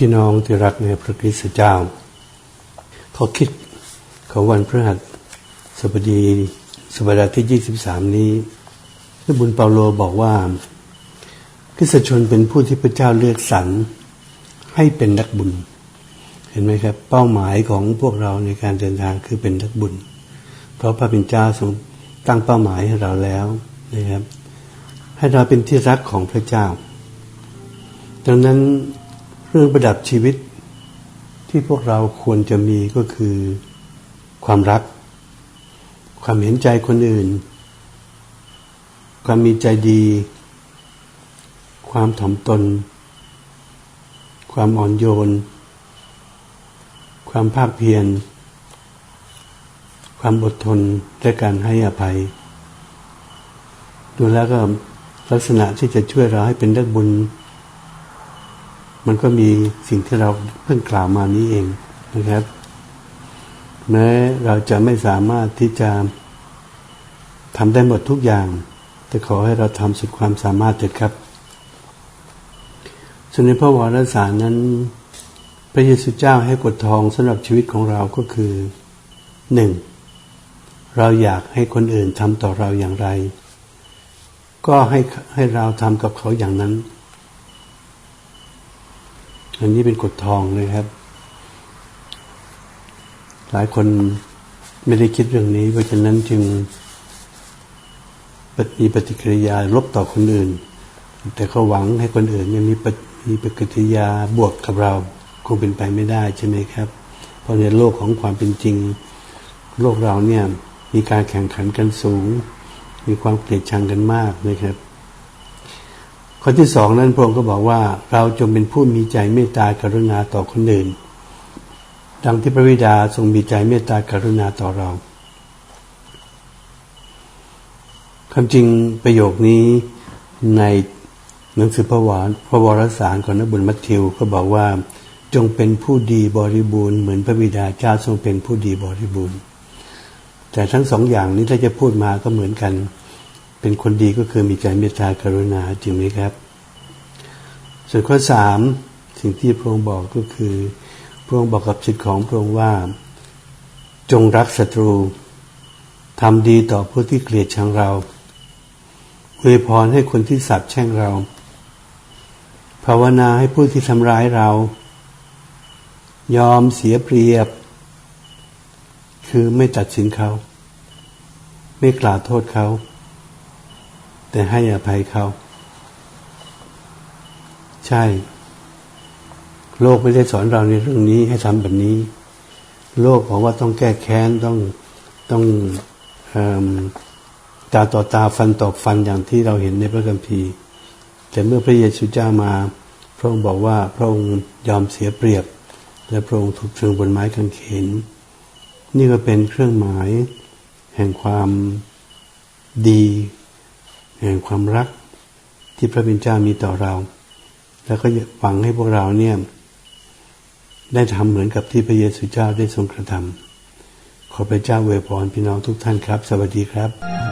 พี่น้องที่รักในพระคริสต์เจ้าเขอคิดของวันพฤหัสบดีสัปดาห์ที่ 23 นี้พระบุญเปาโลบอกว่าคริสตชนเป็นผู้ที่พระเจ้าเลือกสรรให้เป็นนักบุญ เห็นไหมครับ เป้าหมายของพวกเราในการเดินทางคือเป็นนักบุญ เพราะพระเป็นเจ้าทรงตั้งเป้าหมายให้เราแล้วนะครับ ให้เราเป็นที่รักของพระเจ้าดังนั้น เรื่องประดับชีวิตที่พวกเราควรจะมีก็คือ ความรัก ความเห็นใจคนอื่น ความมีใจดี ความถ่อมตน ความอ่อนโยน ความภาคเพียร ความอดทนและการให้อภัย ดูแล้วก็ลักษณะที่จะช่วยเราให้เป็นนักบุญ มันก็มีสิ่งที่เราเพิ่งกล่าวมานี้เองนะครับ แม้เราจะไม่สามารถที่จะทำได้หมดทุกอย่าง แต่ขอให้เราทำสุดความสามารถเถิดครับส่วนในพระวรสารนั้น พระเยซูเจ้าให้กฎทองสำหรับชีวิตของเราก็คือหนึ่งเราอยากให้คนอื่นทำต่อเราอย่างไร ก็ให้ให้เราทำกับเขาอย่างนั้น อันนี้เป็นกฎทองเลยครับ หลายคนไม่ได้คิดเรื่องนี้ เพราะฉะนั้นจึงมีปฏิกิริยาลบต่อคนอื่น แต่เขาหวังให้คนอื่นยังมีมีปฏิกิริยาบวกกับเราคงเป็นไปไม่ได้ใช่ไหมครับ เพราะในโลกของความเป็นจริง โลกเราเนี่ยมีการแข่งขันกันสูง มีความเกลียดชังกันมากนะครับ ข้อที่สองนั้นพระองค์ก็บอกว่าเราจงเป็นผู้มีใจเมตตากรุณาต่อคนอื่น ดังที่พระวิดาทรงมีใจเมตตากรุณาต่อเราคำจริงประโยคนี้ในหนังสือพระวานพระวรสารของนบุญมัทธิวก็บอกว่า จงเป็นผู้ดีบริบูรณ์เหมือนพระบิดาเจ้าทรงเป็นผู้ดีบริบูรณ์ แต่ทั้งสองอย่างนี้ถ้าจะพูดมาก็เหมือนกัน เป็นคนดีก็คือมีใจเมตตากรุณาจริงไหมครับ ส่วนข้อสามสิ่งที่พระองค์บอกก็คือพระองค์บอกกับจิตของพระองค์ว่า จงรักศัตรูทำดีต่อผู้ที่เกลียดชังเราอวยพรให้คนที่สับแช่งเรา ภาวนาให้ผู้ที่ทำร้ายเรา ยอมเสียเปรียบ คือไม่ตัดสินเขา ไม่กล่าวโทษเขา แต่ให้อภัยเขา ใช่ โลกไม่ได้สอนเราในเรื่องนี้ให้ทำแบบนี้ โลกบอกว่าต้องแก้แค้นต้องต้องตาต่อตาฟันต่อฟันอย่างที่เราเห็นในพระคัมภีร์ แต่เมื่อพระเยซูเจ้ามา พระองค์บอกว่าพระองค์ยอมเสียเปรียบ และพระองค์ถูกตรึงบนไม้กางเขน นี่ก็เป็นเครื่องหมายแห่งความดี แห่งความรักที่พระบิดามีต่อเรา แล้วก็หวังให้พวกเราเนี่ยได้ทำเหมือนกับที่พระเยซูเจ้าได้ทรงกระทำขอพระเจ้าเวพรพี่น้องทุกท่านครับ สวัสดีครับ